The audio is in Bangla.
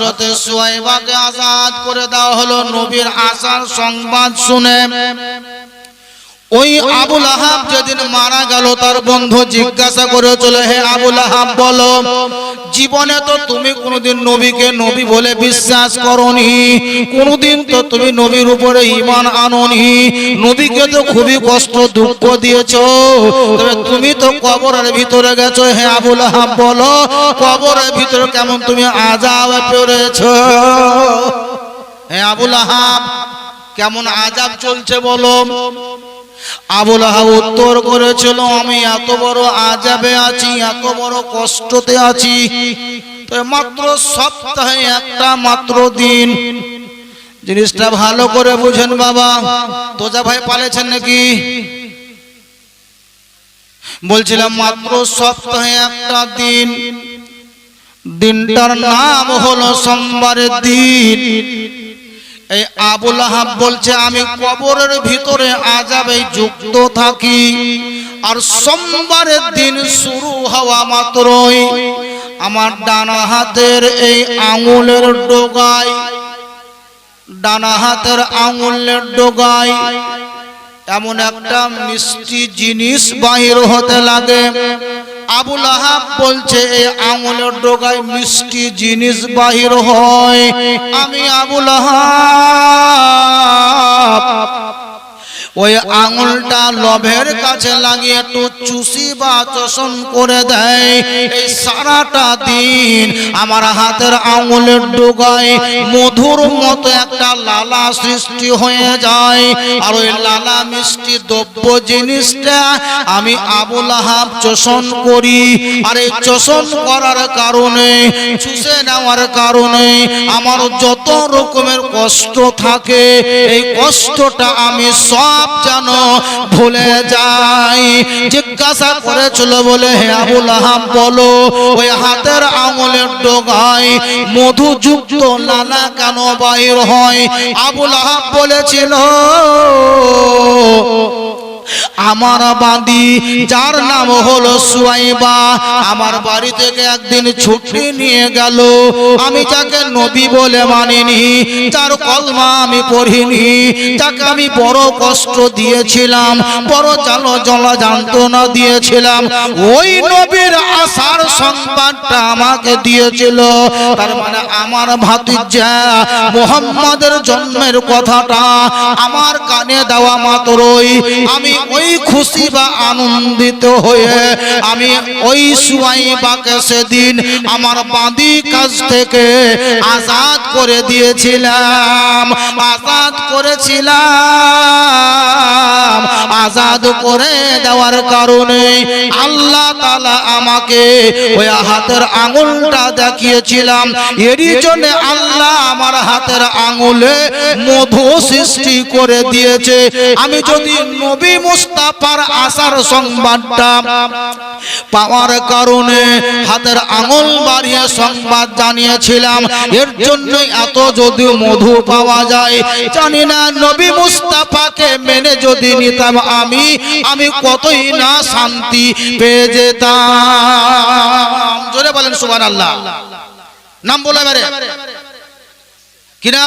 হযরতে সোয়াইবাকে আজাদ করে দেওয়া হলো নবীর আসার সংবাদ শুনে। ওই আবুল আহাব যেদিন মারা গেল তার বন্ধু জিজ্ঞাসা করে চলে হে আবুল আহাব বলো জীবনে তো তুমি কোনোদিন নবীকে নবী বলে বিশ্বাস করনি কোনোদিন তো তুমি নবীর উপরে ঈমান আনোনি নবীকে তো খুবই কষ্ট দুঃখ দিয়েছ তবে তুমি তো কবরের ভিতরে গেছো হে আবুল আহাব বলো কবরের ভিতরে কেমন তুমি আজাব পেরেছ? হে আবুল আহাব কেমন আজাব চলছে বলো? আবুল আহাব উত্তর করেছিল, আমি এত বড় আজাবে আছি, এত বড় কষ্টতে আছি। মাত্র সপ্তাহে একটা মাত্র দিন। জিনিসটা ভালো করে বুঝেন বাবা। তোজা ভাই পালেছেন নাকি? বলছিলাম, মাত্র সপ্তাহে একটা দিন। দিনটার নাম হলো সোমবারের দিন। এই আবুল আহাব বলছে, আমি কবরের ভিতরে আজাবে যুক্ত থাকি। আর সোমবারের দিন শুরু হওয়া মাত্রই আমার ডানা হাতের এই আঙুলের ডোগায়, ডানা হাতের আঙুলের ডোগায় এমন একটা মিষ্টি জিনিস বাহির হতে লাগে। আবুল আহাব বলছে এই আঙুলের ডোগায় মিষ্টি জিনিস বাহির হয়। আমি আবুল আহাব ওই আঙুলটা লভের কাছে লাগিয়ে একটু চুষি বা চষণ করে দেয়। এই সারাটা দিন আমার হাতের আঙুলের ডোগায়। মধুর মতো একটা লালা সৃষ্টি হয়ে যায়। আর ওই লালা মিষ্টি দ্রব্য জিনিসটা আমি আবুল আহাব চষণ করি। আর এই চষণ করার কারণে চুষে নেওয়ার কারণে আমার যত রকমের কষ্ট থাকে এই কষ্টটা আমি সব যেন ভুলে যাই জিজ্ঞাসা করেছিল বলে, হে আবুল আহাব, বলো, ওই হাতের আঙুলের ডোগায় মধুযুক্ত নানা কেন বাইর হয়? আবুল আহাব বলেছিল আমার বাঁধি যার নাম হলো সুয়াইবা, আমার বাড়ি থেকে একদিন ছুটি নিয়ে গেল। আমি যাকে নবী বলে মানিনি, যার কলমা আমি পড়িনি, যাকে আমি বড় কষ্ট দিয়েছিলাম, বড় জালো জলা যন্ত্রণা দিয়েছিলাম। ওই নবীর আসার সংবাদটা আমাকে দিয়েছিল। তার মানে আমার ভাতিজা মোহাম্মদের জন্মের কথাটা আমার কানে দেওয়া মাত্রই। আমি ওই খুশি বা আনন্দিত হয়ে আমি ওই সুয়াই সুয়াইবাকে সেদিন আমার বাঁধি কাজ থেকে আজাদ করে দিয়েছিলাম। আজাদ করেছিলাম। আজাদ করে দেওয়ার কারণে আল্লাহ তালা আমাকে ওই হাতের আঙুলটা দেখিয়েছিলাম। এরই জন্য আল্লাহ আমার হাতের আঙুলে মধু সৃষ্টি করে দিয়েছে। আমি যদি নবী মুস্তাফার আসার সংবাদটা পাওয়ার কারণে হাতের আঙুল বাড়িয়ে সংবাদ জানিয়েছিলাম, এর জন্য এত যদি মধু পাওয়া যায়। জানি না নবী মুস্তাফাকে মেনে যদি নিতাম আমি আমি কতই না শান্তি পেয়ে যেতাম জোরে বলেন সুবান আল্লাহ নাম বলে কিনা